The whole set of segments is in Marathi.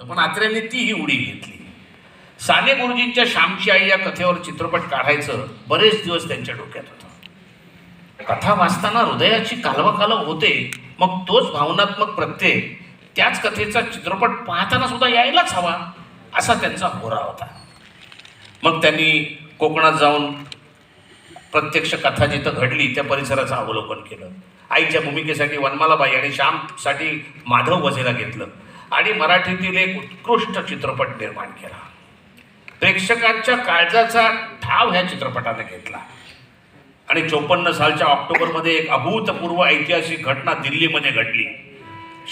तर पण आत्र्यांनी ती ही उडी घेतली. साने गुरुजींच्या श्यामची आई या कथेवर चित्रपट काढायचं बरेच दिवस त्यांच्या डोक्यात होतं. कथा वाचताना हृदयाची कालवाकालव होते. मग तोच भावनात्मक प्रत्यय त्याच कथेचा चित्रपट पाहताना सुद्धा यायलाच हवा असा त्यांचा होरा होता. मग त्यांनी कोकणात जाऊन प्रत्यक्ष कथा जिथं घडली त्या परिसराचं अवलोकन केलं. आईच्या भूमिकेसाठी वनमालाबाई आणि श्यामसाठी माधव वझेला घेतलं. आणि मराठीतील एक उत्कृष्ट चित्रपट निर्माण केला. प्रेक्षकांच्या काळजाचा ठाव ह्या चित्रपटाने घेतला. आणि चोपन्न सालच्या ऑक्टोबरमध्ये एक अभूतपूर्व ऐतिहासिक घटना दिल्लीमध्ये घडली.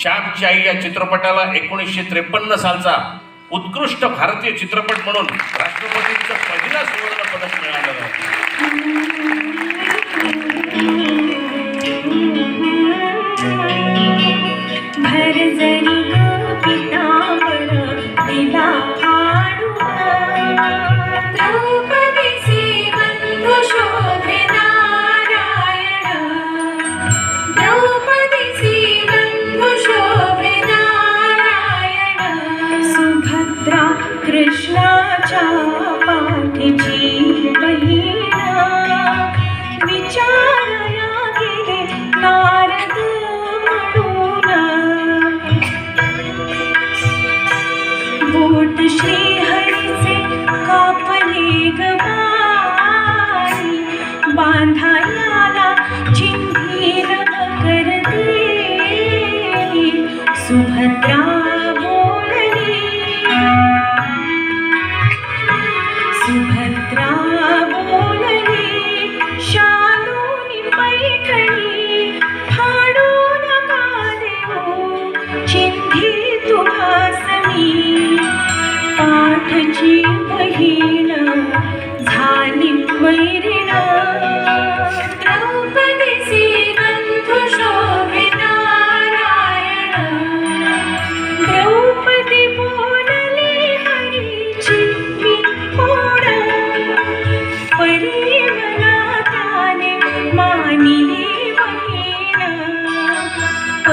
श्यामची आई या चित्रपटाला एकोणीसशे त्रेपन्न सालचा उत्कृष्ट भारतीय चित्रपट म्हणून राष्ट्रपतींचं पहिला सुवर्ण पदक मिळालं. भर पाठची बहीण झाली वैरिण